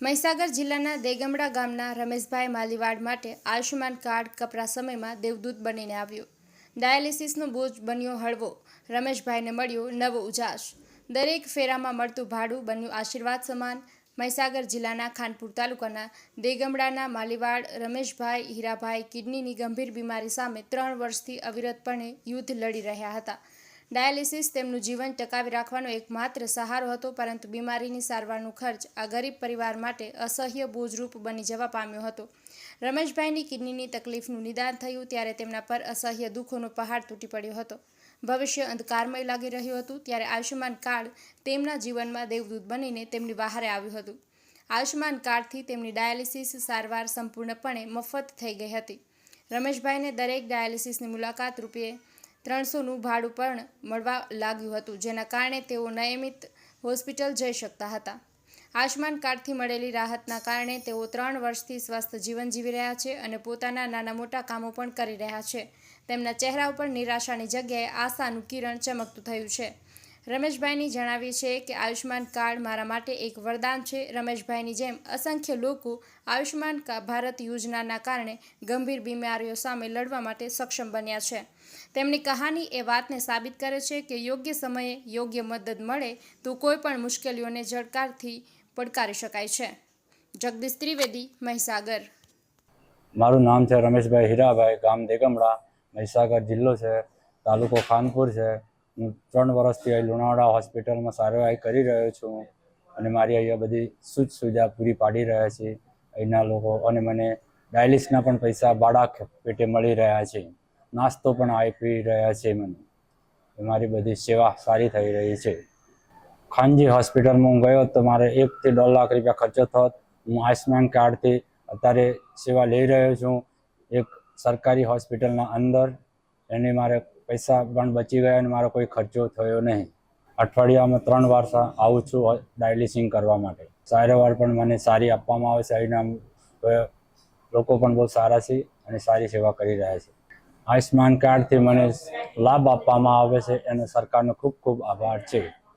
મહીસાગર જિલ્લાના દેગમડા ગામના રમેશભાઈ માલીવાડ માટે આયુષ્યમાન કાર્ડ કપરા સમયમાં દેવદૂત બનીને આવ્યું. ડાયાલિસિસનો બોજ બન્યો હળવો. રમેશભાઈને મળ્યો નવો ઉજાસ. દરેક ફેરામાં મળતું ભાડું બન્યું આશીર્વાદ સમાન. મહીસાગર જિલ્લાના ખાનપુર તાલુકાના દેગમડાના માલીવાડ, રમેશભાઈ હીરાભાઈ કિડનીની ગંભીર બીમારી સામે ત્રણ વર્ષથી અવિરતપણે યુદ્ધ લડી રહ્યા હતા. ડાયાલિસિસ તેમનું જીવન ટકાવી રાખવાનો એકમાત્ર સહારો હતો, પરંતુ બીમારીની સારવારનો ખર્ચ આ ગરીબ પરિવાર માટે અસહ્ય બોજરૂપ બની જવા પામ્યો હતો. રમેશભાઈની કિડનીની તકલીફનું નિદાન થયું ત્યારે તેમના પર અસહ્ય દુઃખોનો પહાડ તૂટી પડ્યો હતો. ભવિષ્ય અંધકારમય લાગી રહ્યું હતું ત્યારે આયુષ્યમાન કાર્ડ તેમના જીવનમાં દેવદૂત બનીને તેમની બહારે આવ્યું હતું. આયુષ્યમાન કાર્ડથી તેમની ડાયાલિસિસ સારવાર સંપૂર્ણપણે મફત થઈ ગઈ હતી. રમેશભાઈને દરેક ડાયાલિસિસની મુલાકાત રૂપે ત્રણસોનું ભાડું પણ મળવા લાગ્યું હતું, જેના કારણે તેઓ નિયમિત હોસ્પિટલ જઈ શકતા હતા. આયુષ્માન કાર્ડથી મળેલી રાહતના કારણે તેઓ ત્રણ વર્ષથી સ્વસ્થ જીવન જીવી રહ્યા છે અને પોતાના નાના મોટા કામો પણ કરી રહ્યા છે. તેમના ચહેરા ઉપર નિરાશાની જગ્યાએ આશાનું કિરણ ચમકતું થયું છે. રમેશભાઈની જણાવી છે કે આયુષ્માન કાર્ડ મારા માટે એક વરદાન છે. રમેશભાઈની જેમ અસંખ્ય લોકો આયુષ્માન કા- ભારત યોજનાના કારણે ગંભીર બીમારીઓ સામે લડવા માટે સક્ષમ બન્યા છે. તેમની કહાની એ વાતને સાબિત કરે છે કે યોગ્ય સમયે યોગ્ય મદદ મળે તો કોઈ પણ મુશ્કેલીઓને જડકારથી પડકારી શકાય છે. જગદીશ ત્રિવેદી, મહીસાગર. મારું નામ છે રમેશભાઈ હીરાભાઈ, ગામ દેગમડા. મહીસાગર જિલ્લો છે, તાલુકો ખાનપુર છે. હું ત્રણ વર્ષથી અહીં લુણાવાડા હોસ્પિટલમાં સારવાર કરી રહ્યો છું અને મારી અહીંયા બધી સુખ સુવિધા પૂરી પાડી રહ્યા છે અહીંના લોકો અને મને ડાયાલિસના પણ પૈસા ભાડા પેટે મળી રહ્યા છે. નાસ્તો પણ આપી રહ્યા છે મને. મારી બધી સેવા સારી થઈ રહી છે. ખાનજી હોસ્પિટલમાં હું ગયો તો મારે એકથી દોઢ લાખ રૂપિયા ખર્ચો થતો. હું આયુષ્માન કાર્ડથી અત્યારે સેવા લઈ રહ્યો છું. એક સરકારી હોસ્પિટલના અંદર એની મારે પૈસા પણ બચી ગયા અને મારો કોઈ ખર્ચો થયો નહીં. અઠવાડિયામાં ત્રણ વાર આવું છું ડાયાલિસિંગ કરવા માટે. સારવાર પણ મને સારી આપવામાં આવે છે અહીંના લોકો પણ બહુ સારા છે અને સારી સેવા કરી રહ્યા છે. આયુષ્માન કાર્ડથી મને લાભ આપવામાં આવે છે એનો સરકારનો ખૂબ ખૂબ આભાર છે.